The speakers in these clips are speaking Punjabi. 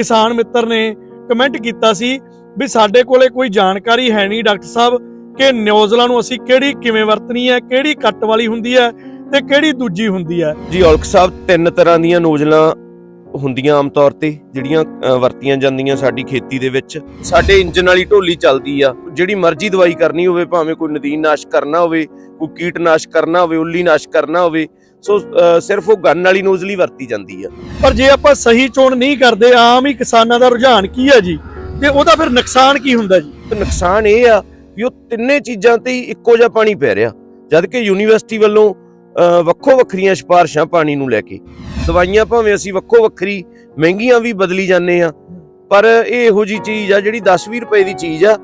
ਕਿਸਾਨ ਮਿੱਤਰ ਨੇ ਕਮੈਂਟ ਕੀਤਾ ਸੀ ਵੀ ਸਾਡੇ ਕੋਲੇ ਕੋਈ ਜਾਣਕਾਰੀ ਹੈ ਨਹੀਂ ਡਾਕਟਰ ਸਾਹਿਬ ਕਿ ਨਿਊਜ਼ਲਾਂ ਨੂੰ ਅਸੀਂ ਕਿਹੜੀ ਕਿਵੇਂ ਵਰਤਣੀ ਹੈ, ਕਿਹੜੀ ਕੱਟ ਵਾਲੀ ਹੁੰਦੀ ਹੈ ਤੇ ਕਿਹੜੀ ਦੂਜੀ ਹੁੰਦੀ ਹੈ। ਜੀ ਔਲਖ ਸਾਹਿਬ, ਤਿੰਨ ਤਰ੍ਹਾਂ ਦੀਆਂ ਨੋਜ਼ਲਾਂ ਹੁੰਦੀਆਂ ਆਮ ਤੌਰ ਤੇ, ਜਿਹੜੀਆਂ ਵਰਤੀਆਂ ਜਾਂਦੀਆਂ ਸਾਡੀ ਖੇਤੀ ਦੇ ਵਿੱਚ। ਸਾਡੇ ਇੰਜਨ ਵਾਲੀ ਢੋਲੀ ਚੱਲਦੀ ਆ, ਜਿਹੜੀ ਮਰਜ਼ੀ ਦਵਾਈ ਕਰਨੀ ਹੋਵੇ, ਭਾਵੇਂ ਕੋਈ ਨਦੀਨ ਨਾਸ਼ ਕਰਨਾ ਹੋਵੇ, ਕੋਈ ਕੀਟਨਾਸ਼ਕ ਕਰਨਾ ਹੋਵੇ, ਉੱਲੀ ਨਾਸ਼ ਕਰਨਾ ਹੋਵੇ ਸੋ ਸਿਰਫ ਉਹ ਗਨ ਵਾਲੀ ਨੋਜ਼ਲ ਹੀ ਵਰਤੀ ਜਾਂਦੀ ਆ। ਪਰ ਜੇ ਆਪਾਂ ਸਹੀ ਚੋਣ ਨਹੀਂ ਕਰਦੇ ਆਮ ਹੀ ਕਿਸਾਨਾਂ ਦਾ ਰੁਝਾਨ ਕੀ ਹੈ ਜੀ? ਤੇ ਉਹਦਾ ਫਿਰ ਨੁਕਸਾਨ ਕੀ ਹੁੰਦਾ ਜੀ? ਨੁਕਸਾਨ ਇਹ ਆ ਵੀ ਉਹ ਤਿੰਨੇ ਚੀਜ਼ਾਂ ਤੇ ਇੱਕੋ ਜਿਹਾ ਪਾਣੀ ਪੈ ਰਿਹਾ। ਜਦ ਕਿ ਯੂਨੀਵਰਸਿਟੀ ਵੱਲੋਂ ਵੱਖੋ ਵੱਖਰੀਆਂ ਸਿਫਾਰਸ਼ਾਂ ਪਾਣੀ ਨੂੰ ਲੈ ਕੇ। ਦਵਾਈਆਂ ਭਾਵੇਂ ਅਸੀਂ ਵੱਖੋ ਵੱਖਰੀ ਮਹਿੰਗੀਆਂ ਵੀ ਬਦਲੀ ਜਾਂਦੇ ਆ ਪਰ ਇਹ ਇਹੋ ਜੀ ਚੀਜ਼ ਆ ਜਿਹੜੀ 10-20 ਰੁਪਏ ਦੀ ਚੀਜ਼ ਆ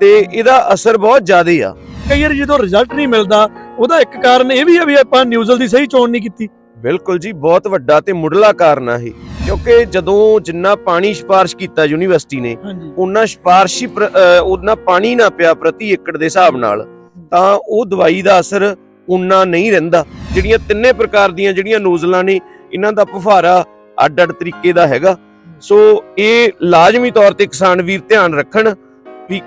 ਤੇ ਇਹਦਾ ਅਸਰ ਬਹੁਤ ਜ਼ਿਆਦਾ ਆ। ਕਈ ਵਾਰ ਜਦੋਂ ਰਿਜ਼ਲਟ ਨਹੀਂ ਮਿਲਦਾ ਉਹਦਾ ਇੱਕ ਕਾਰਨ ਇਹ ਵੀ ਹੈ ਵੀ ਆਪਾਂ ਨਿਊਜ਼ਲ ਦੀ ਸਹੀ ਚੋਣ ਨਹੀਂ ਕੀਤੀ। ਬਿਲਕੁਲ ਜੀ ਬਹੁਤ ਵੱਡਾ ਤੇ ਮੁੱਢਲਾ ਕਾਰਨ ਆ ਇਹ। ਕਿਉਂਕਿ ਜਦੋਂ ਜਿੰਨਾ ਪਾਣੀ ਸਿਫਾਰਸ਼ ਕੀਤਾ ਯੂਨੀਵਰਸਿਟੀ ਨੇ ਉਹਨਾਂ ਸਿਫਾਰਸ਼ੀ ਉਹਨਾਂ ਪਾਣੀ ਨਾ ਪਿਆ ਪ੍ਰਤੀ ਏਕੜ ਦੇ ਹਿਸਾਬ ਨਾਲ ਤਾਂ ਉਹ ਦਵਾਈ ਦਾ ਅਸਰ ਉਨਾ ਨਹੀਂ ਰਹਿੰਦਾ। ਜਿਹੜੀਆਂ ਤਿੰਨੇ ਪ੍ਰਕਾਰ ਦੀਆਂ ਜਿਹੜੀਆਂ ਨੋਜ਼ਲਾਂ ਨੇ ਇਹਨਾਂ ਦਾ ਫੁਹਾਰਾ ਅੱਡ-ਅੱਡ ਤਰੀਕੇ ਦਾ ਹੈਗਾ। ਸੋ ਇਹ ਲਾਜ਼ਮੀ ਤੌਰ ਤੇ ਕਿਸਾਨ ਵੀਰ ਧਿਆਨ ਰੱਖਣ ਵੀ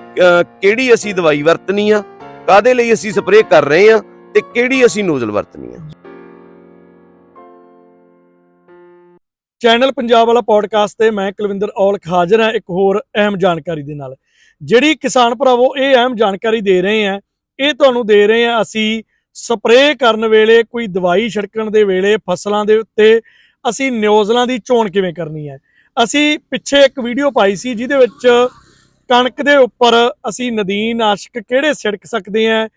ਕਿਹੜੀ ਅਸੀਂ ਦਵਾਈ ਵਰਤਣੀ ਆ ਕਾਦੇ ਲਈ ਅਸੀਂ ਸਪਰੇਅ ਕਰ ਰਹੇ ਆ ਤੇ ਕਿਹੜੀ ਅਸੀਂ ਨੋਜ਼ਲ ਵਰਤਣੀ ਆ? ਚੈਨਲ ਪੰਜਾਬ ਵਾਲਾ ਪੋਡਕਾਸਟ ਤੇ ਮੈਂ ਕੁਲਵਿੰਦਰ ਔਲਖ ਹਾਜ਼ਰ ਹਾਂ ਇੱਕ ਹੋਰ ਅਹਿਮ ਜਾਣਕਾਰੀ ਦੇ ਨਾਲ। ਜਿਹੜੀ ਕਿਸਾਨ ਭਰਾਵੋ, ਇਹ ਅਹਿਮ ਜਾਣਕਾਰੀ ਦੇ ਰਹੇ ਆ, ਇਹ ਤੁਹਾਨੂੰ ਦੇ ਰਹੇ ਆ ਅਸੀਂ ਸਪਰੇਅ ਕਰਨ ਵੇਲੇ, ਕੋਈ ਦਵਾਈ ਛਿੜਕਣ ਦੇ ਵੇਲੇ, ਫਸਲਾਂ ਦੇ ਉੱਤੇ ਅਸੀਂ ਨਿਊਜ਼ਲਾਂ ਦੀ ਚੋਣ ਕਿਵੇਂ ਕਰਨੀ ਹੈ ਅਸੀਂ ਪਿੱਛੇ ਇੱਕ ਵੀਡੀਓ ਪਾਈ ਸੀ ਜਿਹਦੇ ਵਿੱਚ ਕਣਕ ਦੇ ਉੱਪਰ ਅਸੀਂ ਨਦੀਨ ਆਸ਼ਕ ਕਿਹੜੇ ਛਿੜਕ ਸਕਦੇ ਆ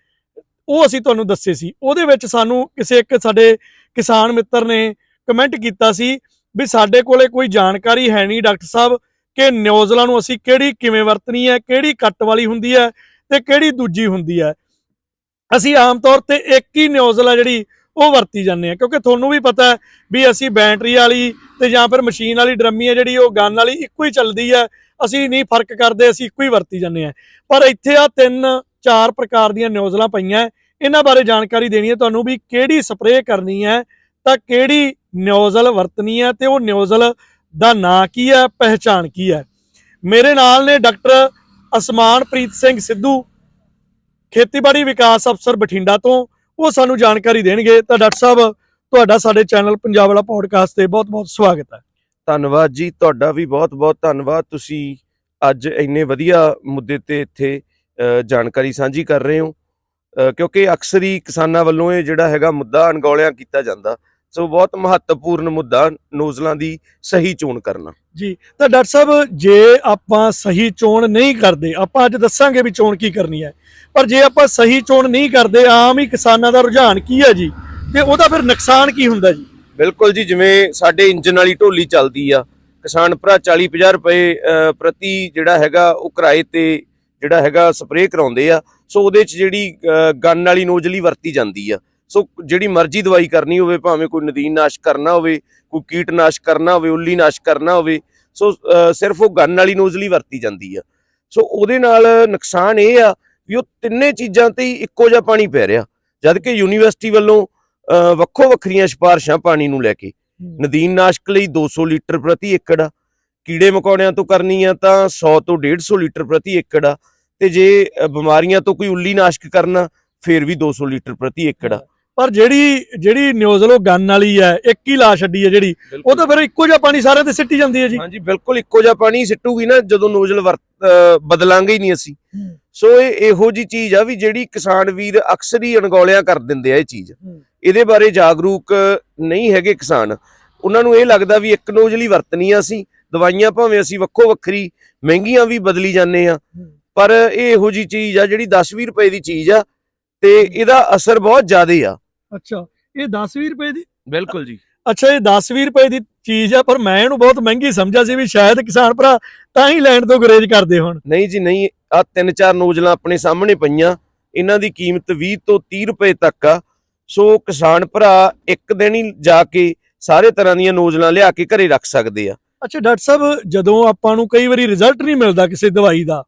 ਉਹ ਅਸੀਂ ਤੁਹਾਨੂੰ ਦੱਸੇ ਸੀ। ਉਹਦੇ ਵਿੱਚ ਸਾਨੂੰ ਕਿਸੇ ਇੱਕ ਸਾਡੇ ਕਿਸਾਨ ਮਿੱਤਰ ਨੇ ਕਮੈਂਟ ਕੀਤਾ ਸੀ ਵੀ ਸਾਡੇ ਕੋਲੇ ਕੋਈ ਜਾਣਕਾਰੀ ਹੈ ਨਹੀਂ ਡਾਕਟਰ ਸਾਹਿਬ ਕਿ ਨਿਊਜ਼ਲਾਂ ਨੂੰ ਅਸੀਂ ਕਿਹੜੀ ਕਿਵੇਂ ਵਰਤਣੀ ਹੈ, ਕਿਹੜੀ ਕੱਟ ਵਾਲੀ ਹੁੰਦੀ ਹੈ ਤੇ ਕਿਹੜੀ ਦੂਜੀ ਹੁੰਦੀ ਹੈ। ਅਸੀਂ ਆਮ ਤੌਰ ਤੇ ਇੱਕ ਹੀ ਨਿਊਜ਼ਲ ਆ ਜਿਹੜੀ ਉਹ ਵਰਤੀ ਜਾਂਦੇ ਆ ਕਿਉਂਕਿ ਤੁਹਾਨੂੰ ਵੀ ਪਤਾ ਵੀ ਅਸੀਂ ਬੈਟਰੀ ਵਾਲੀ ਤੇ ਜਾਂ ਫਿਰ ਮਸ਼ੀਨ ਵਾਲੀ ਡਰਮੀ ਹੈ ਜਿਹੜੀ ਉਹ ਗਨ ਵਾਲੀ ਇੱਕੋ ਹੀ ਚੱਲਦੀ ਹੈ। ਅਸੀਂ ਨਹੀਂ ਫ਼ਰਕ ਕਰਦੇ, ਅਸੀਂ ਇੱਕੋ ਹੀ ਵਰਤੀ ਜਾਂਦੇ ਆ ਪਰ ਇੱਥੇ ਆ ਤਿੰਨ ਚਾਰ ਪ੍ਰਕਾਰ ਦੀਆਂ ਨਿਊਜ਼ਲਾਂ ਪਈਆਂ। ਇਹਨਾਂ ਬਾਰੇ ਜਾਣਕਾਰੀ ਦੇਣੀ ਹੈ ਤੁਹਾਨੂੰ ਵੀ ਕਿਹੜੀ ਸਪਰੇਅ ਕਰਨੀ ਹੈ, ਤਾਂ ਕਿਹੜੀ ਨਿਊਜ਼ਲ ਵਰਤਣੀ ਹੈ ਤੇ ਉਹ ਨਿਊਜ਼ਲ ਦਾ ਨਾਂ ਕੀ ਹੈ, ਪਹਿਚਾਣ ਕੀ ਹੈ। ਮੇਰੇ ਨਾਲ ਨੇ ਡਾਕਟਰ ਅਸਮਾਨਪ੍ਰੀਤ ਸਿੰਘ ਸਿੱਧੂ, ਖੇਤੀਬਾੜੀ ਵਿਕਾਸ ਅਫਸਰ ਬਠਿੰਡਾ ਤੋਂ। ਉਹ ਸਾਨੂੰ ਜਾਣਕਾਰੀ ਦੇਣਗੇ। ਤਾਂ ਡਾਕਟਰ ਸਾਹਿਬ, ਤੁਹਾਡਾ ਸਾਡੇ ਚੈਨਲ ਪੰਜਾਬ ਵਾਲਾ ਪੋਡਕਾਸਟ ਤੇ ਬਹੁਤ-ਬਹੁਤ ਸਵਾਗਤ ਹੈ। ਧੰਨਵਾਦ ਜੀ, ਤੁਹਾਡਾ ਵੀ ਬਹੁਤ-ਬਹੁਤ ਧੰਨਵਾਦ। ਤੁਸੀਂ ਅੱਜ ਇੰਨੇ ਵਧੀਆ ਮੁੱਦੇ ਤੇ ਇੱਥੇ ਜਾਣਕਾਰੀ ਸਾਂਝੀ ਕਰ ਰਹੇ ਹੋ। ਕਿਉਂਕਿ ਅਕਸਰ ਹੀ ਕਿਸਾਨਾਂ ਵੱਲੋਂ ਇਹ ਜਿਹੜਾ ਹੈਗਾ ਮੁੱਦਾ ਅਣਗੌਲਿਆਂ ਕੀਤਾ ਜਾਂਦਾ। ਸੋ ਬਹੁਤ ਮਹੱਤਵਪੂਰਨ ਮੁੱਦਾ ਨੋਜ਼ਲਾਂ ਦੀ ਸਹੀ ਚੋਣ ਕਰਨਾ। ਜੀ ਤਾਂ ਡਾਕਟਰ ਸਾਹਿਬ ਜੇ ਆਪਾਂ ਸਹੀ ਚੋਣ ਨਹੀਂ ਕਰਦੇ ਆਪਾਂ ਅੱਜ ਦੱਸਾਂਗੇ ਵੀ ਚੋਣ ਕੀ ਕਰਨੀ ਹੈ। ਪਰ ਜੇ ਆਪਾਂ ਸਹੀ ਚੋਣ ਨਹੀਂ ਕਰਦੇ ਆਮ ਹੀ ਕਿਸਾਨਾਂ ਦਾ ਰੁਝਾਨ ਕੀ ਹੈ ਜੀ? ਤੇ ਉਹਦਾ ਫਿਰ ਨੁਕਸਾਨ ਕੀ ਹੁੰਦਾ ਜੀ? ਬਿਲਕੁਲ ਜੀ ਜਿਵੇਂ ਸਾਡੇ ਇੰਜਨ ਵਾਲੀ ਢੋਲੀ ਚੱਲਦੀ ਆ ਕਿਸਾਨ ਭਰਾ 40-50 ਰੁਪਏ ਅ, ਪ੍ਰਤੀ ਜਿਹੜਾ ਹੈਗਾ ਉਹ ਕਿਰਾਏ ਤੇ ਜਿਹੜਾ ਹੈਗਾ ਸਪਰੇਅ ਕਰਾਉਂਦੇ ਆ ਸੋ ਉਹਦੇ ਚ ਜਿਹੜੀ ਗਨ ਵਾਲੀ ਨੋਜ਼ਲ ਵਰਤੀ ਜਾਂਦੀ ਆ। ਸੋ ਜਿਹੜੀ ਮਰਜ਼ੀ ਦਵਾਈ ਕਰਨੀ ਹੋਵੇ ਭਾਵੇਂ ਕੋਈ ਨਦੀਨ ਨਾਸ਼ ਕਰਨਾ ਹੋਵੇ ਕੋਈ ਕੀਟਨਾਸ਼ਕ ਕਰਨਾ ਹੋਵੇ ਉੱਲੀ ਨਾਸ਼ ਕਰਨਾ ਹੋਵੇ ਸੋ ਸਿਰਫ ਉਹ ਗਨ ਵਾਲੀ ਨੋਜ਼ਲ ਵਰਤੀ ਜਾਂਦੀ ਆ। ਸੋ ਉਹਦੇ ਨਾਲ ਨੁਕਸਾਨ ਇਹ ਆ ਵੀ ਉਹ ਤਿੰਨੇ ਚੀਜ਼ਾਂ ਤੇ ਹੀ ਇੱਕੋ ਜਿਹਾ ਪਾਣੀ ਪੈ ਰਿਹਾ ਜਦ ਕਿ ਯੂਨੀਵਰਸਿਟੀ ਵੱਲੋਂ ਵੱਖੋ ਵੱਖਰੀਆਂ ਸਿਫਾਰਸ਼ਾਂ ਪਾਣੀ ਨੂੰ ਲੈ ਕੇ ਨਦੀਨ ਨਾਸ਼ਕ ਲਈ 200 ਲੀਟਰ ਪ੍ਰਤੀ ਏਕੜ ਆ ਕੀੜੇ ਮਕੌੜਿਆਂ ਤੋਂ ਕਰਨੀ ਆ ਤਾਂ 100 ਤੋਂ 150 ਲੀਟਰ ਪ੍ਰਤੀ ਏਕੜ ਆ। ਤੇ ਜੇ ਬਿਮਾਰੀਆਂ ਤੋਂ ਕੋਈ ਉੱਲੀ ਨਾਸ਼ਕ ਕਰਨਾ ਫੇਰ ਵੀ 200 ਲੀਟਰ ਪ੍ਰਤੀ ਏਕੜ ਆ। ਪਰ ਜਿਹੜੀ ਜਿਹੜੀ ਨਿਊਜ਼ਲ ਉਹ ਗਨ ਵਾਲੀ ਹੈ ਇੱਕ ਹੀ ਲਾ ਛੱਡੀ ਹੈ ਜਿਹੜੀ ਉਹ ਤਾਂ ਫਿਰ ਇੱਕੋ ਜਿਹਾ ਪਾਣੀ ਸਾਰਿਆਂ ਤੇ ਸਿੱਟੀ ਜਾਂਦੀ ਹੈ ਜੀ। ਹਾਂਜੀ ਬਿਲਕੁਲ ਇੱਕੋ ਜਿਹਾ ਪਾਣੀ ਸਿੱਟੂਗੀ ਨਾ ਜਦੋਂ ਨੋਜ਼ਲ ਬਦਲਾਂਗੇ ਹੀ ਨਹੀਂ ਅਸੀਂ। ਸੋ ਇਹ ਇਹੋ ਜੀ ਚੀਜ਼ ਆ ਵੀ ਜਿਹੜੀ ਕਿਸਾਨ ਵੀਰ ਅਕਸਰ ਹੀ ਅਣਗੌਲਿਆਂ ਕਰ ਦਿੰਦੇ ਆ ਇਹ ਚੀਜ਼। ਇਹਦੇ ਬਾਰੇ ਜਾਗਰੂਕ ਨਹੀਂ ਹੈਗੇ ਕਿਸਾਨ। ਉਹਨਾਂ ਨੂੰ ਇਹ ਲੱਗਦਾ ਵੀ ਇੱਕ ਨੋਜ਼ਲ ਹੀ ਵਰਤਣੀ ਆ ਅਸੀਂ ਦਵਾਈਆਂ ਭਾਵੇਂ ਅਸੀਂ ਵੱਖੋ ਵੱਖਰੀ ਮਹਿੰਗੀਆਂ ਵੀ ਬਦਲੀ ਜਾਂਦੇ ਆ ਪਰ ਇਹ ਇਹੋ ਜੀ ਚੀਜ਼ ਆ ਜਿਹੜੀ 10-20 ਰੁਪਏ ਦੀ ਚੀਜ਼ ਆ ਤੇ ਇਹਦਾ ਅਸਰ ਬਹੁਤ ਜ਼ਿਆਦਾ ਆ। ਅੱਛਾ ਇਹ 10-20 ਰੁਪਏ ਦੀ? ਬਿਲਕੁਲ ਜੀ। ਅੱਛਾ ਇਹ 10-20 ਰੁਪਏ ਦੀ ਚੀਜ਼ ਆ ਪਰ ਮੈਂ ਇਹਨੂੰ ਬਹੁਤ ਮਹਿੰਗੀ ਸਮਝਿਆ ਸੀ ਵੀ ਸ਼ਾਇਦ ਕਿਸਾਨ ਭਰਾ ਤਾਂ ਹੀ ਲੈਣ ਤੋਂ ਗੁਰੇਜ਼ ਕਰਦੇ ਹੋਣ। ਨਹੀਂ ਜੀ ਨਹੀਂ ਆ ਤਿੰਨ ਚਾਰ ਨੋਜ਼ਲਾਂ ਆਪਣੇ ਸਾਹਮਣੇ ਪਈਆਂ। ਇਹਨਾਂ ਦੀ ਕੀਮਤ 20 ਤੋਂ 30 ਰੁਪਏ ਤੱਕ ਆ। ਸੋ ਕਿਸਾਨ ਭਰਾ ਇੱਕ ਦਿਨ ਹੀ ਜਾ ਕੇ ਸਾਰੇ ਤਰ੍ਹਾਂ ਦੀਆਂ ਨੋਜ਼ਲਾਂ ਲਿਆ ਕੇ ਘਰੇ ਰੱਖ ਸਕਦੇ ਆ। ਅੱਛਾ ਡਾਕਟਰ ਸਾਹਿਬ ਜਦੋਂ ਆਪਾਂ ਨੂੰ ਕਈ ਵਾਰੀ ਰਿਜ਼ਲਟ ਨਹੀਂ ਮਿਲਦਾ ਕਿਸੇ ਦਵਾਈ ਦਾ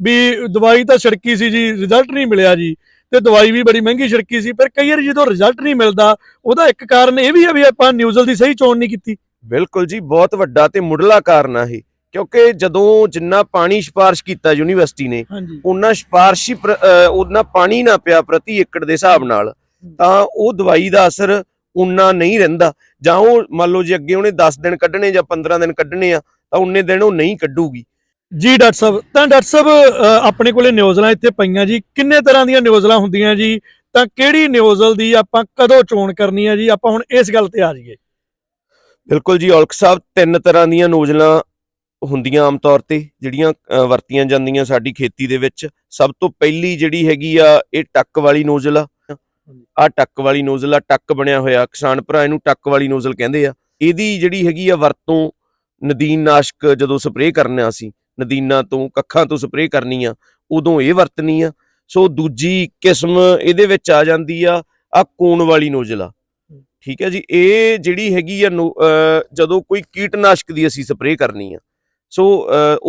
ਵੀ ਦਵਾਈ ਤਾਂ ਛਿੜਕੀ ਸੀ ਜੀ ਰਿਜ਼ਲਟ ਨਹੀਂ ਮਿਲਿਆ ਜੀ ਤੇ ਦਵਾਈ ਵੀ ਬੜੀ ਮਹਿੰਗੀ ਛਿੜਕੀ ਸੀ ਪਰ ਕਈ ਵਾਰੀ ਜਦੋਂ ਰਿਜ਼ਲਟ ਨਹੀਂ ਮਿਲਦਾ ਉਹਦਾ ਇੱਕ ਕਾਰਨ ਇਹ ਵੀ ਹੈ ਵੀ ਆਪਾਂ ਨਿਊਜ਼ਲ ਦੀ ਸਹੀ ਚੋਣ ਨਹੀਂ ਕੀਤੀ। ਬਿਲਕੁਲ ਜੀ ਬਹੁਤ ਵੱਡਾ ਤੇ ਮੁੱਢਲਾ ਕਾਰਨ ਆ ਇਹ ਕਿਉਂਕਿ ਜਦੋਂ ਜਿੰਨਾ ਪਾਣੀ ਸਿਫਾਰਿਸ਼ ਕੀਤਾ ਯੂਨੀਵਰਸਿਟੀ ਨੇ ਉਹਨਾਂ ਸਿਫਾਰਸ਼ੀ ਉਹਨਾਂ ਪਾਣੀ ਨਾ ਪਿਆ ਪ੍ਰਤੀ ਏਕੜ ਦੇ ਹਿਸਾਬ ਨਾਲ ਤਾਂ ਉਹ ਦਵਾਈ ਦਾ ਅਸਰ ਉਨਾ ਨਹੀਂ ਰਹਿੰਦਾ। ਜਾਂ ਉਹ ਮੰਨ ਲਓ ਜੇ ਅੱਗੇ ਉਹਨੇ 10 ਦਿਨ ਕੱਢਣੇ ਜਾਂ 15 ਦਿਨ ਕੱਢਣੇ ਆ ਤਾਂ ਉਨੇ ਦਿਨ ਉਹ ਨਹੀਂ ਕੱਢੂਗੀ। ਜੀ ਡਾਕਟਰ ਸਾਹਿਬ ਤਾਂ ਡਾਕਟਰ ਸਾਹਿਬ ਆਪਣੇ ਕੋਲੇ ਨਿਊਜ਼ਲਾਂ ਇੱਥੇ ਪਈਆਂ ਜੀ। ਕਿੰਨੇ ਤਰ੍ਹਾਂ ਦੀਆਂ ਨਿਊਜ਼ਲਾਂ ਹੁੰਦੀਆਂ ਜੀ? ਤਾਂ ਕਿਹੜੀ ਨਿਊਜ਼ਲ ਦੀ ਆਪਾਂ ਕਦੋਂ ਚੋਣ ਕਰਨੀ ਹੈ ਜੀ? ਆਪਾਂ ਹੁਣ ਇਸ ਗੱਲ ਤੇ ਆ ਜਾਈਏ। ਬਿਲਕੁਲ ਜੀ ਔਲਖ ਸਾਹਿਬ ਤਿੰਨ ਤਰ੍ਹਾਂ ਦੀਆਂ ਨੋਜ਼ਲਾਂ ਹੁੰਦੀਆਂ ਆਮ ਤੌਰ ਤੇ ਜਿਹੜੀਆਂ ਵਰਤੀਆਂ ਜਾਂਦੀਆਂ ਸਾਡੀ ਖੇਤੀ ਦੇ ਵਿੱਚ। ਸਭ ਤੋਂ ਪਹਿਲੀ ਜਿਹੜੀ ਹੈਗੀ ਆ ਇਹ ਟੱਕ ਵਾਲੀ ਨੋਜ਼ਲ ਆ। ਆ ਟੱਕ ਵਾਲੀ ਨੋਜ਼ਲ ਆ ਟੱਕ ਬਣਿਆ ਹੋਇਆ ਕਿਸਾਨ ਭਰਾ ਇਹਨੂੰ ਟੱਕ ਵਾਲੀ ਨੋਜ਼ਲ ਕਹਿੰਦੇ ਆ। ਇਹਦੀ ਜਿਹੜੀ ਹੈਗੀ ਆ ਵਰਤੋਂ ਨਦੀਨ ਨਾਸ਼ਕ ਜਦੋਂ ਸਪਰੇਅ ਕਰਨਾ ਸੀ ਨਦੀਨਾਂ ਤੋਂ ਕੱਖਾਂ ਤੋਂ ਸਪਰੇਅ ਕਰਨੀ ਆ ਉਦੋਂ ਇਹ ਵਰਤਣੀ ਆ। ਸੋ ਦੂਜੀ ਕਿਸਮ ਇਹਦੇ ਵਿੱਚ ਆ ਜਾਂਦੀ ਆ ਆ ਕੋਣ ਵਾਲੀ ਨੋਜ਼ਲ ਆ। ਠੀਕ ਹੈ ਜੀ ਇਹ ਜਿਹੜੀ ਹੈਗੀ ਆ ਜਦੋਂ ਕੋਈ ਕੀਟਨਾਸ਼ਕ ਦੀ ਅਸੀਂ ਸਪਰੇਅ ਕਰਨੀ ਆ। ਸੋ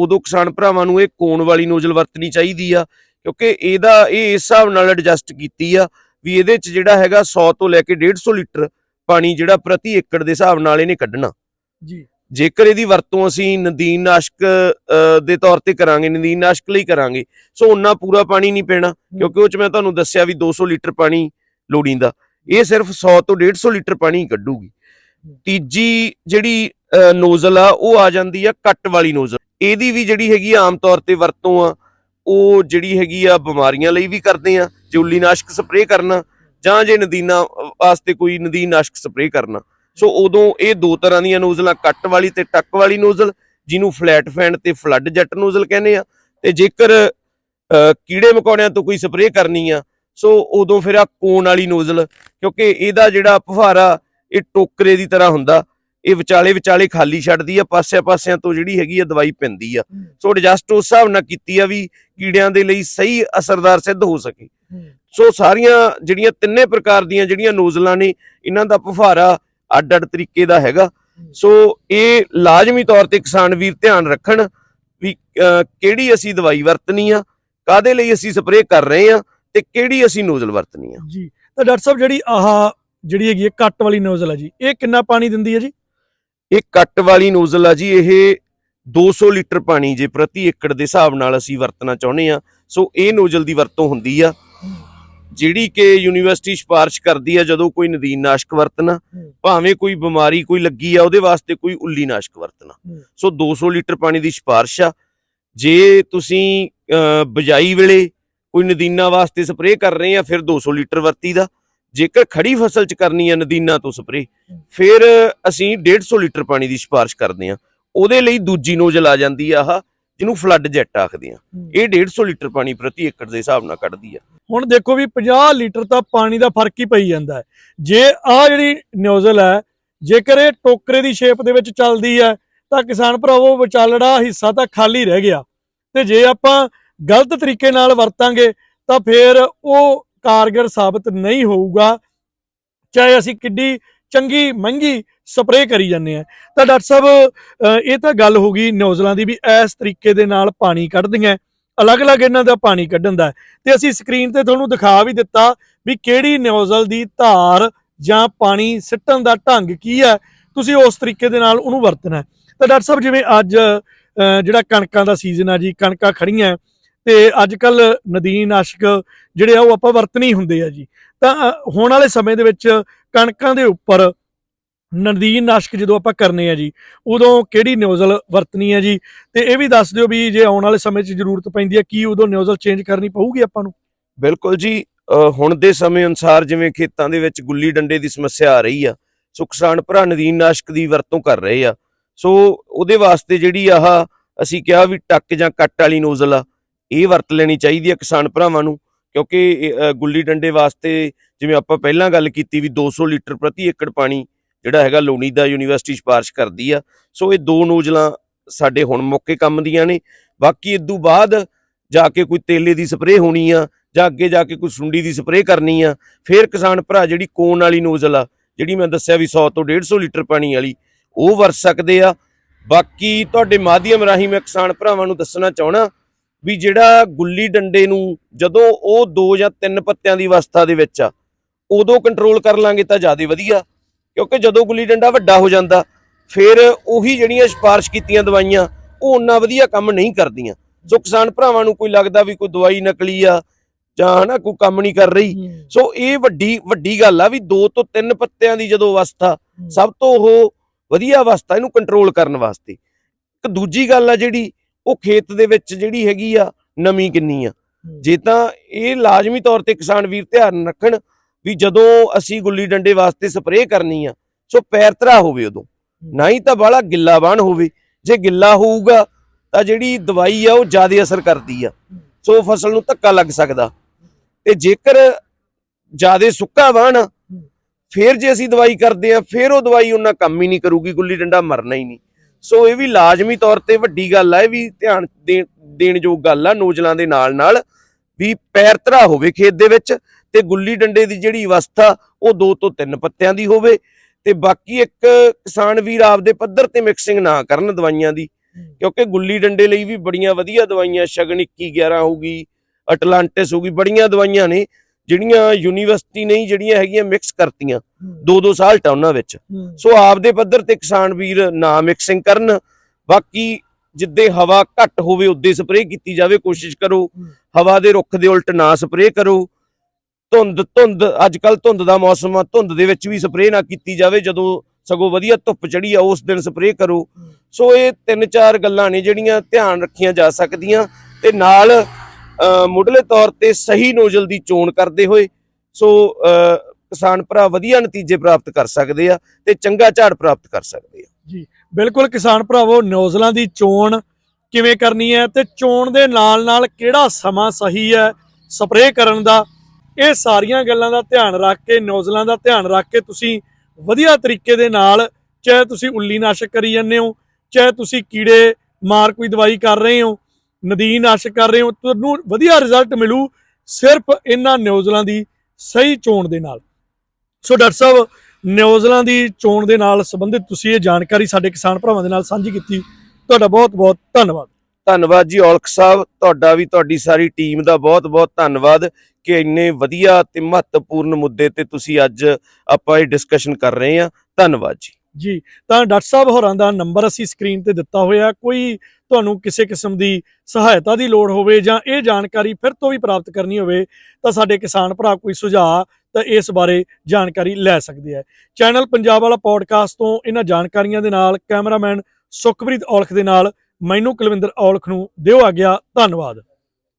ਉਦੋਂ ਕਿਸਾਨ ਭਰਾਵਾਂ ਨੂੰ ਇਹ ਕੋਣ ਵਾਲੀ ਨੋਜ਼ਲ ਵਰਤਣੀ ਚਾਹੀਦੀ ਆ ਕਿਉਂਕਿ ਇਹਦਾ ਇਹ ਇਸ ਹਿਸਾਬ ਨਾਲ ਐਡਜਸਟ ਕੀਤੀ ਆ ਵੀ ਇਹਦੇ ਚ ਜਿਹੜਾ ਹੈਗਾ 100 ਤੋਂ ਲੈ ਕੇ 150 ਲੀਟਰ ਪਾਣੀ ਜਿਹੜਾ ਪ੍ਰਤੀ ਏਕੜ ਦੇ ਹਿਸਾਬ ਨਾਲ ਇਹਨੇ ਕੱਢਣਾ। ਜੀ। ਜੇਕਰ ਇਹਦੀ ਵਰਤੋਂ ਅਸੀਂ ਨਦੀਨ ਨਾਸ਼ਕ ਦੇ ਤੌਰ ਤੇ ਕਰਾਂਗੇ ਨਦੀਨ ਨਾਸ਼ਕ ਲਈ ਕਰਾਂਗੇ ਸੋ ਉਹਨਾਂ ਪੂਰਾ ਪਾਣੀ ਨਹੀਂ ਪੈਣਾ ਕਿਉਂਕਿ ਉਹ ਚ ਮੈਂ ਤੁਹਾਨੂੰ ਦੱਸਿਆ ਵੀ 200 ਲੀਟਰ ਪਾਣੀ ਲੋੜੀਂਦਾ। ਇਹ ਸਿਰਫ 100 ਤੋਂ 150 ਲੀਟਰ ਪਾਣੀ ਕੱਢੂਗੀ। ਤੀਜੀ ਜਿਹੜੀ ਨੋਜ਼ਲ ਆ ਉਹ ਆ ਜਾਂਦੀ ਆ ਕੱਟ ਵਾਲੀ ਨੋਜ਼ਲ। ਇਹਦੀ ਵੀ ਜਿਹੜੀ ਹੈਗੀ ਆਮ ਤੌਰ ਤੇ ਵਰਤੋਂ ਆ ਉਹ ਜਿਹੜੀ ਹੈਗੀ ਆ ਬਿਮਾਰੀਆਂ ਲਈ ਵੀ ਕਰਦੇ ਆ ਜੁੱਲੀ ਨਾਸ਼ਕ ਸਪਰੇਅ ਕਰਨਾ ਜਾਂ ਜੇ ਨਦੀਨਾ ਵਾਸਤੇ ਕੋਈ ਨਦੀਨ ਨਾਸ਼ਕ ਸਪਰੇਅ ਕਰਨਾ। ਸੋ ਉਦੋਂ ਇਹ ਦੋ ਤਰ੍ਹਾਂ ਦੀਆਂ ਨੋਜ਼ਲਾਂ ਕੱਟ ਵਾਲੀ ਤੇ ਟੱਕ ਵਾਲੀ ਨੋਜ਼ਲ ਜਿਹਨੂੰ ਫਲੈਟ ਫੈਨ ਤੇ ਫਲੱਡ ਜੈਟ ਨੋਜ਼ਲ ਕਹਿੰਦੇ ਆ। ਤੇ ਜੇਕਰ ਅਹ, ਕੀੜੇ ਮਕੌੜਿਆਂ ਤੋਂ ਕੋਈ ਸਪਰੇਅ ਕਰਨੀ ਆ ਸੋ ਉਦੋਂ ਫਿਰ ਆ ਕੋਨ ਵਾਲੀ ਨੋਜ਼ਲ ਕਿਉਂਕਿ ਇਹਦਾ ਜਿਹੜਾ ਫੁਹਾਰਾ ਇਹ ਟੋਕਰੇ ਦੀ ਤਰ੍ਹਾਂ ਹੁੰਦਾ। ਇਹ ਵਿਚਾਲੇ ਵਿਚਾਲੇ ਖਾਲੀ ਛੱਡਦੀ ਆ ਪਾਸਿਆਂ ਪਾਸਿਆਂ ਤੋਂ ਜਿਹੜੀ ਹੈਗੀ ਆ ਦਵਾਈ ਪੈਂਦੀ ਆ। ਸੋ ਐਡਜਸਟ ਉਸ ਹਿਸਾਬ ਨਾਲ ਕੀਤੀ ਆ ਵੀ ਕੀੜਿਆਂ ਦੇ ਲਈ ਸਹੀ ਅਸਰਦਾਰ ਸਿੱਧ ਹੋ ਸਕੇ। ਸੋ ਸਾਰੀਆਂ ਜਿਹੜੀਆਂ ਤਿੰਨੇ ਪ੍ਰਕਾਰ ਦੀਆਂ ਜਿਹੜੀਆਂ ਨੋਜ਼ਲਾਂ ਨੇ ਇਹਨਾਂ ਦਾ ਫੁਹਾਰਾ ਅੱਡ ਅੱਡ ਤਰੀਕੇ ਦਾ ਹੈਗਾ। ਸੋ ਇਹ ਲਾਜ਼ਮੀ ਤੌਰ ਤੇ ਕਿਸਾਨ ਵੀਰ ਧਿਆਨ ਰੱਖਣ ਵੀ ਕਿਹੜੀ ਅਸੀਂ ਦਵਾਈ ਵਰਤਣੀ ਆ ਕਾਦੇ ਲਈ ਅਸੀਂ ਸਪਰੇਅ ਕਰ ਰਹੇ ਆ ਤੇ ਕਿਹੜੀ ਅਸੀਂ ਨੋਜ਼ਲ ਵਰਤਣੀ ਆ। ਜੀ ਤਾਂ ਡਾਕਟਰ ਸਾਹਿਬ ਜਿਹੜੀ ਆਹ ਜਿਹੜੀ ਹੈਗੀ ਹੈ ਕੱਟ ਵਾਲੀ ਨਿਊਜ਼ਲ ਹੈ ਜੀ ਇਹ ਕਿੰਨਾ ਪਾਣੀ ਦਿੰਦੀ ਹੈ ਜੀ? ਇਹ ਕੱਟ ਵਾਲੀ ਨੋਜ਼ਲ ਆ ਜੀ ਇਹ 200 ਲੀਟਰ ਪਾਣੀ ਜੇ ਪ੍ਰਤੀ ਏਕੜ ਦੇ ਹਿਸਾਬ ਨਾਲ ਅਸੀਂ ਵਰਤਣਾ ਚਾਹੁੰਦੇ ਆ ਸੋ ਇਹ ਨੋਜ਼ਲ ਦੀ ਵਰਤੋਂ ਹੁੰਦੀ ਆ। ਜਿਹੜੀ ਕਿ ਯੂਨੀਵਰਸਿਟੀ ਸਿਫਾਰਿਸ਼ ਕਰਦੀ ਆ ਜਦੋਂ ਕੋਈ ਨਦੀਨ ਨਾਸ਼ਕ ਵਰਤਣਾ ਭਾਵੇਂ ਕੋਈ ਬਿਮਾਰੀ ਕੋਈ ਲੱਗੀ ਆ ਉਹਦੇ ਵਾਸਤੇ ਕੋਈ ਉੱਲੀ ਨਾਸ਼ਕ ਵਰਤਣਾ ਹੂੰ। ਸੋ 200 ਲੀਟਰ ਪਾਣੀ ਦੀ ਸਿਫਾਰਿਸ਼ ਆ। ਜੇ ਤੁਸੀਂ ਅਹ, ਬਿਜਾਈ ਵੇਲੇ ਕੋਈ ਨਦੀਨਾਂ ਵਾਸਤੇ ਸਪਰੇਅ ਕਰ ਰਹੇ ਆ ਫਿਰ 200 ਲੀਟਰ ਵਰਤੀ ਦਾ। ਜੇਕਰ ਖੜੀ ਫਸਲ 'ਚ ਕਰਨੀ ਆ ਨਦੀਨਾਂ ਤੋਂ ਸਪਰੇਅ ਫਿਰ ਅਸੀਂ 150 ਲੀਟਰ ਪਾਣੀ ਦੀ ਸਿਫਾਰਿਸ਼ ਕਰਦੇ ਆ ਉਹਦੇ ਲਈ ਦੂਜੀ ਨੋਜ਼ਲ ਆ ਜਾਂਦੀ ਆ ਆਹ ਜਿਹਨੂੰ ਫਲੱਡ ਜੈਟ ਆਖਦੇ ਆ। ਇਹ 150 ਲੀਟਰ ਪਾਣੀ ਪ੍ਰਤੀ ਏਕੜ ਦੇ ਹਿਸਾਬ ਨਾਲ ਕੱਢਦੀ ਆ। ਹੁਣ ਦੇਖੋ ਵੀ 50 ਲੀਟਰ ਤਾਂ ਪਾਣੀ ਦਾ ਫ਼ਰਕ ਹੀ ਪਈ ਜਾਂਦਾ ਹੈ। ਜੇ ਆਹ ਜਿਹੜੀ ਨਿਊਜ਼ਲ ਹੈ ਜੇਕਰ ਇਹ ਟੋਕਰੇ ਦੀ ਸ਼ੇਪ ਦੇ ਵਿੱਚ ਚੱਲਦੀ ਹੈ ਤਾਂ ਕਿਸਾਨ ਭਰਾਵੋ ਵਿਚਾਲੜਾ ਹਿੱਸਾ ਤਾਂ ਖਾਲੀ ਰਹਿ ਗਿਆ। ਤੇ ਜੇ ਆਪਾਂ ਗਲਤ ਤਰੀਕੇ ਨਾਲ ਵਰਤਾਂਗੇ ਤਾਂ ਫਿਰ ਉਹ ਕਾਰਗਰ ਸਾਬਤ ਨਹੀਂ ਹੋਊਗਾ। ਚਾਹੇ ਅਸੀਂ ਕਿੱਡੀ ਚੰਗੀ ਮਹਿੰਗੀ ਸਪਰੇਅ ਕਰੀ ਜਾਂਦੇ ਆ ਤਾਂ ਡਾਕਟਰ ਸਾਹਿਬ ਇਹ ਤਾਂ ਗੱਲ ਹੋ ਗਈ ਨਿਊਜ਼ਲਾਂ ਦੀ ਵੀ ਇਸ ਤਰੀਕੇ ਦੇ ਨਾਲ ਪਾਣੀ ਕੱਢਦੀਆਂ। ਅਲੱਗ-ਅਲੱਗ ਇਹਨਾਂ ਦਾ ਪਾਣੀ ਕੱਢਣ ਦਾ। ਹੈ। ਤੇ ਅਸੀਂ ਸਕਰੀਨ ਤੇ ਤੁਹਾਨੂੰ ਦਿਖਾ ਵੀ ਦਿੱਤਾ ਵੀ ਕਿਹੜੀ ਨਿਊਜ਼ਲ ਦੀ ਧਾਰ ਜਾਂ ਪਾਣੀ ਸਿੱਟਣ ਦਾ ਢੰਗ ਕੀ ਹੈ। ਤੁਸੀਂ ਉਸ ਤਰੀਕੇ ਦੇ ਨਾਲ ਉਹਨੂੰ ਵਰਤਣਾ ਤਾਂ ਡਾਕਟਰ ਸਾਹਿਬ ਜਿਵੇਂ ਅੱਜ ਅ, ਜਿਹੜਾ ਕਣਕਾਂ ਦਾ ਸੀਜ਼ਨ ਆ ਜੀ ਕਣਕਾਂ ਖੜੀਆਂ ਤੇ ਅੱਜ ਕੱਲ ਨਦੀਨ ਨਾਸ਼ਕ ਜਿਹੜੇ ਆ ਉਹ ਆਪਾਂ ਵਰਤਨੇ ਹੁੰਦੇ ਆ ਜੀ। ਤਾਂ ਅ, ਹੋਣ ਵਾਲੇ ਸਮੇਂ ਦੇ ਵਿੱਚ ਕਣਕਾਂ ਦੇ ਉੱਪਰ ਨਦੀਨ ਨਾਸ਼ਕ ਜਦੋਂ ਆਪਾਂ ਕਰਨੇ ਆ ਜੀ ਉਦੋਂ ਕਿਹੜੀ ਨਿਊਜ਼ਲ ਵਰਤਣੀ ਹੈ ਜੀ? ਤੇ ਇਹ ਵੀ ਦੱਸ ਦਿਓ ਵੀ ਜੇ ਆਉਣ ਵਾਲੇ ਸਮੇਂ 'ਚ ਜ਼ਰੂਰਤ ਪੈਂਦੀ ਹੈ ਕੀ ਉਦੋਂ ਨਿਊਜ਼ਲ ਚੇਂਜ ਕਰਨੀ ਪਊਗੀ ਆਪਾਂ ਨੂੰ? ਬਿਲਕੁਲ ਜੀ ਹੁਣ ਦੇ ਸਮੇਂ ਅਨੁਸਾਰ ਜਿਵੇਂ ਖੇਤਾਂ ਦੇ ਵਿੱਚ ਗੁੱਲੀ ਡੰਡੇ ਦੀ ਸਮੱਸਿਆ ਆ ਰਹੀ ਆ ਸੋ ਕਿਸਾਨ ਭਰਾ ਨਦੀਨ ਨਾਸ਼ਕ ਦੀ ਵਰਤੋਂ ਕਰ ਰਹੇ ਆ। ਸੋ ਉਹਦੇ ਵਾਸਤੇ ਜਿਹੜੀ ਆਹ ਅਸੀਂ ਕਿਹਾ ਵੀ ਟੱਕ ਜਾਂ ਕੱਟ ਵਾਲੀ ਨੋਜ਼ਲ ਆ ਇਹ ਵਰਤ ਲੈਣੀ ਚਾਹੀਦੀ ਆ ਕਿਸਾਨ ਭਰਾਵਾਂ ਨੂੰ, ਕਿਉਂਕਿ ਗੁੱਲੀ ਡੰਡੇ ਵਾਸਤੇ ਜਿਵੇਂ ਆਪਾਂ ਪਹਿਲਾਂ ਗੱਲ ਕੀਤੀ ਵੀ 200 ਲੀਟਰ ਪ੍ਰਤੀ ਏਕੜ ਪਾਣੀ ਜਿਹੜਾ ਹੈਗਾ ਲੋਣੀ ਦਾ ਯੂਨੀਵਰਸਿਟੀ ਸਿਫਾਰਿਸ਼ ਕਰਦੀ ਆ, ਸੋ ਇਹ ਦੋ ਨੋਜ਼ਲਾਂ ਸਾਡੇ ਹੁਣ ਮੌਕੇ ਕੰਮ ਦੀਆਂ ਨੇ। ਬਾਕੀ ਇਦੋਂ ਬਾਅਦ ਜਾ ਕੇ ਕੋਈ ਤੇਲੇ ਦੀ ਸਪਰੇਅ ਹੋਣੀ ਆ, ਜਾਂ ਅੱਗੇ ਜਾ ਕੇ ਕੋਈ ਸੁੰਡੀ ਦੀ ਸਪਰੇਅ ਕਰਨੀ ਆ, ਫਿਰ ਕਿਸਾਨ ਭਰਾ ਜਿਹੜੀ ਕੋਨ ਵਾਲੀ ਨੋਜ਼ਲ ਆ, ਜਿਹੜੀ ਮੈਂ ਦੱਸਿਆ ਵੀ 100 ਤੋਂ 150 ਲੀਟਰ ਪਾਣੀ ਵਾਲੀ, ਉਹ ਵਰਤ ਸਕਦੇ ਆ। ਬਾਕੀ ਤੁਹਾਡੇ ਮਾਧਿਅਮ ਰਾਹੀਂ ਮੈਂ ਕਿਸਾਨ ਭਰਾਵਾਂ ਨੂੰ ਦੱਸਣਾ ਚਾਹਣਾ ਵੀ ਜਿਹੜਾ ਗੁੱਲੀ ਡੰਡੇ ਨੂੰ ਜਦੋਂ ਉਹ ਦੋ ਜਾਂ ਤਿੰਨ ਪੱਤਿਆਂ ਦੀ ਅਵਸਥਾ ਦੇ ਵਿੱਚ ਆ ਉਦੋਂ ਕੰਟਰੋਲ ਕਰ ਲਾਂਗੇ ਤਾਂ ਜ਼ਿਆਦਾ ਵਧੀਆ ਕਿਉਂਕਿ ਜਦੋਂ ਗੁੱਲੀ ਡੰਡਾ ਵੱਡਾ ਹੋ ਜਾਂਦਾ ਫਿਰ ਉਹੀ ਜਿਹੜੀਆਂ ਸਿਫਾਰਿਸ਼ ਕੀਤੀਆਂ ਦਵਾਈਆਂ ਉਹ ਉਹਨਾਂ ਵਧੀਆ ਕੰਮ ਨਹੀਂ ਕਰਦੀਆਂ। ਸੋ ਕਿਸਾਨ ਭਰਾਵਾਂ ਨੂੰ ਕੋਈ ਲੱਗਦਾ ਵੀ ਕੋਈ ਦਵਾਈ ਨਕਲੀ ਆ ਜਾਂ ਹਨਾ ਕੋਈ ਕੰਮ ਨਹੀਂ ਕਰ ਰਹੀ ਸੋ ਇਹ ਵੱਡੀ ਵੱਡੀ ਗੱਲ ਆ ਵੀ ਦੋ ਤੋਂ ਤਿੰਨ ਪੱਤਿਆਂ ਦੀ ਜਦੋਂ ਅਵਸਥਾ ਸਭ ਤੋਂ ਉਹ ਵਧੀਆ ਅਵਸਥਾ ਇਹਨੂੰ ਕੰਟਰੋਲ ਕਰਨ ਵਾਸਤੇ। ਇੱਕ ਦੂਜੀ ਗੱਲ ਆ ਜਿਹੜੀ ਉਹ ਖੇਤ ਦੇ ਵਿੱਚ ਜਿਹੜੀ ਹੈਗੀ ਆ ਨਮੀ ਕਿੰਨੀ ਆ। ਜੇ ਤਾਂ ਇਹ ਲਾਜ਼ਮੀ ਤੌਰ ਤੇ ਕਿਸਾਨ ਵੀਰ ਧਿਆਨ ਰੱਖਣ ਵੀ ਜਦੋਂ ਅਸੀਂ ਗੁੱਲੀ ਡੰਡੇ ਵਾਸਤੇ ਸਪਰੇਅ ਕਰਨੀ ਆ ਸੋ ਪੈਰ ਧਰਾ ਹੋਵੇ ਉਦੋਂ। ਨਾ ਹੀ ਤਾਂ ਬਾਹਲਾ ਗਿੱਲਾ ਬਾਣ ਹੋਵੇ। ਜੇ ਗਿੱਲਾ ਹੋਊਗਾ ਤਾਂ ਜਿਹੜੀ ਦਵਾਈ ਆ ਉਹ ਜ਼ਿਆਦਾ ਅਸਰ ਕਰਦੀ ਆ। ਸੋ ਫਸਲ ਨੂੰ ਧੱਕਾ ਲੱਗ ਸਕਦਾ। ਤੇ ਜੇਕਰ ਜ਼ਿਆਦਾ ਸੁੱਕਾ ਬਾਣ ਆ, ਫਿਰ ਜੇ ਅਸੀਂ ਦਵਾਈ ਕਰਦੇ ਆ ਫਿਰ ਉਹ ਦਵਾਈ ਉਹਨਾਂ ਕੰਮ ਹੀ ਨਹੀਂ ਕਰੂਗੀ ਗੁੱਲੀ ਡੰਡਾ ਮਰਨਾ ਹੀ ਨਹੀਂ। ਸੋ ਇਹ ਵੀ ਲਾਜ਼ਮੀ ਤੌਰ ਤੇ ਵੱਡੀ ਗੱਲ ਆ, ਇਹ ਵੀ ਧਿਆਨ ਦੇਣ ਯੋਗ ਗੱਲ ਆ ਨੋਜ਼ਲਾਂ ਦੇ ਨਾਲ ਨਾਲ ਵੀ ਪੈਰ ਧਰਾ ਹੋਵੇ ਖੇਤ ਦੇ ਵਿੱਚ ਤੇ ਗੁੱਲੀ ਡੰਡੇ ਦੀ ਜਿਹੜੀ ਅਵਸਥਾ, ਉਹ ਦੋ ਤੋਂ ਤਿੰਨ ਪੱਤਿਆਂ ਦੀ ਹੋਵੇ ਤੇ ਬਾਕੀ ਇੱਕ ਕਿਸਾਨ ਵੀਰ ਆਪਦੇ ਪੱਧਰ ਤੇ ਮਿਕਸਿੰਗ ਨਾ ਕਰਨ ਦਵਾਈਆਂ ਦੀ, ਕਿਉਂਕਿ ਗੁੱਲੀ ਡੰਡੇ ਲਈ ਵੀ ਬੜੀਆਂ ਵਧੀਆ ਦਵਾਈਆਂ, ਸ਼ਗਨ 21 11 ਹੋਊਗੀ ਅਟਲਾਂਟਿਸ ਹੋਊਗੀ ਬੜੀਆਂ ਦਵਾਈਆਂ ਨੇ। ਜਿਹੜੀਆਂ ਯੂਨੀਵਰਸਿਟੀ ਨਹੀਂ ਜਿਹੜੀਆਂ ਹੈਗੀਆਂ ਮਿਕਸ ਕਰਤੀਆਂ ਦੋ ਦੋ ਸਾਲ ਟਾ ਉਹਨਾਂ ਵਿੱਚ। ਸੋ ਆਪਦੇ ਪੱਧਰ ਤੇ ਕਿਸਾਨ ਵੀਰ ਨਾ ਮਿਕਸਿੰਗ ਕਰਨ ਬਾਕੀ ਜਿੱਦੇ ਹਵਾ ਘੱਟ ਹੋਵੇ ਉਦੇ ਸਪਰੇਅ ਕੀਤੀ ਜਾਵੇ ਕੋਸ਼ਿਸ਼ ਕਰੋ। ਹਵਾ ਦੇ ਰੁੱਖ ਦੇ ਉਲਟ ਨਾ ਸਪਰੇਅ ਕਰੋ। ਧੁੰਦ ਧੁੰਦ ਅੱਜ ਕੱਲ ਧੁੰਦ ਦਾ ਮੌਸਮ ਆ ਧੁੰਦ ਦੇ ਵਿੱਚ ਵੀ ਸਪਰੇਅ ਨਾ ਕੀਤੀ ਜਾਵੇ ਜਦੋਂ ਸਗੋਂ ਵਧੀਆ ਧੁੱਪ ਚੜੀ ਆ ਉਸ ਦਿਨ ਸਪਰੇਅ ਕਰੋ। ਸੋ ਇਹ ਤਿੰਨ ਚਾਰ ਗੱਲਾਂ ਨੇ ਜਿਹੜੀਆਂ ਧਿਆਨ ਰੱਖੀਆਂ ਜਾ ਸਕਦੀਆਂ ਤੇ ਨਾਲ ਮੁੱਢਲੇ ਤੌਰ ਤੇ ਸਹੀ ਨੋਜ਼ਲ ਦੀ ਚੋਣ ਕਰਦੇ ਹੋਏ, ਸੋ ਕਿਸਾਨ ਭਰਾ ਵਧੀਆ ਨਤੀਜੇ ਪ੍ਰਾਪਤ ਕਰ ਸਕਦੇ ਆ ਤੇ ਚੰਗਾ ਝਾੜ ਪ੍ਰਾਪਤ ਕਰ ਸਕਦੇ ਆ। ਜੀ, ਬਿਲਕੁਲ ਕਿਸਾਨ ਭਰਾਵੋ, ਨੋਜ਼ਲਾਂ ਦੀ ਚੋਣ ਕਿਵੇਂ ਕਰਨੀ ਹੈ ਤੇ ਚੋਣ ਦੇ ਨਾਲ ਨਾਲ ਕਿਹੜਾ ਸਮਾਂ ਸਹੀ ਹੈ, ਸਪਰੇਅ ਕਰਨ ਦਾ, ਇਹ ਸਾਰੀਆਂ ਗੱਲਾਂ ਦਾ ਧਿਆਨ ਰੱਖ ਕੇ, ਨੋਜ਼ਲਾਂ ਦਾ ਧਿਆਨ ਰੱਖ ਕੇ ਤੁਸੀਂ ਵਧੀਆ ਤਰੀਕੇ ਦੇ ਨਾਲ, ਚਾਹੇ ਤੁਸੀਂ ਉੱਲੀ ਨਾਸ਼ਕ ਕਰੀ ਜਾਂਦੇ ਹੋ, ਚਾਹੇ ਤੁਸੀਂ ਕੀੜੇ ਮਾਰ ਕੋਈ ਦਵਾਈ ਕਰ ਰਹੇ ਹੋ ਨਦੀਨ ਨਾਸ਼ਕ ਕਰ ਰਹੇ ਹੋ ਤੁਹਾਨੂੰ ਵਧੀਆ ਰਿਜ਼ਲਟ ਮਿਲੂ ਸਿਰਫ ਇਹਨਾਂ ਨੌਜ਼ਲਾਂ ਦੀ ਸਹੀ ਚੋਣ ਦੇ ਨਾਲ। ਸੋ ਡਾਕਟਰ ਸਾਹਿਬ ਨਿਊਜ਼ਲਾਂ ਦੀ ਚੋਣ ਦੇ ਨਾਲ ਸੰਬੰਧਿਤ ਤੁਸੀਂ ਇਹ ਜਾਣਕਾਰੀ ਸਾਡੇ ਕਿਸਾਨ ਭਰਾਵਾਂ ਦੇ ਨਾਲ ਸਾਂਝੀ ਕੀਤੀ। ਤੁਹਾਡਾ ਬਹੁਤ ਬਹੁਤ ਧੰਨਵਾਦ। ਧੰਨਵਾਦ ਜੀ ਔਲਖ ਸਾਹਿਬ ਤੁਹਾਡਾ ਵੀ ਤੁਹਾਡੀ ਸਾਰੀ ਟੀਮ ਦਾ ਬਹੁਤ-ਬਹੁਤ ਧੰਨਵਾਦ ਕਿ ਇੰਨੇ ਵਧੀਆ ਤੇ ਮਹੱਤਵਪੂਰਨ ਮੁੱਦੇ ਤੇ ਤੁਸੀਂ ਅੱਜ ਆਪਾਂ ਇਹ ਡਿਸਕਸ਼ਨ ਕਰ ਰਹੇ ਹਾਂ। ਧੰਨਵਾਦ ਜੀ। ਜੀ ਤਾਂ ਡਾਕਟਰ ਸਾਹਿਬ ਹੋਰਾਂ ਦਾ ਨੰਬਰ ਅਸੀਂ ਸਕਰੀਨ ਤੇ ਦਿੱਤਾ ਹੋਇਆ। ਕੋਈ ਤੁਹਾਨੂੰ ਕਿਸੇ ਕਿਸਮ ਦੀ ਸਹਾਇਤਾ ਦੀ ਲੋੜ ਹੋਵੇ ਜਾਂ ਇਹ ਜਾਣਕਾਰੀ ਫਿਰ ਤੋਂ ਵੀ ਪ੍ਰਾਪਤ ਕਰਨੀ ਹੋਵੇ ਤਾਂ ਸਾਡੇ ਕਿਸਾਨ ਭਰਾ ਕੋਈ ਸੁਝਾਅ ਤਾਂ ਇਸ ਬਾਰੇ ਜਾਣਕਾਰੀ ਲੈ ਸਕਦੇ ਆ। ਚੈਨਲ ਪੰਜਾਬ ਵਾਲਾ ਪੋਡਕਾਸਟ ਤੋਂ ਇਹਨਾਂ ਜਾਣਕਾਰੀਆਂ ਦੇ ਨਾਲ ਕੈਮਰਾਮੈਨ ਸੁਖਪ੍ਰੀਤ ਔਲਖ ਦੇ ਨਾਲ, ਮੈਨੂੰ ਕੁਲਵਿੰਦਰ ਔਲਖ ਨੂੰ ਦਿਓ ਆ ਗਿਆ ਧੰਨਵਾਦ।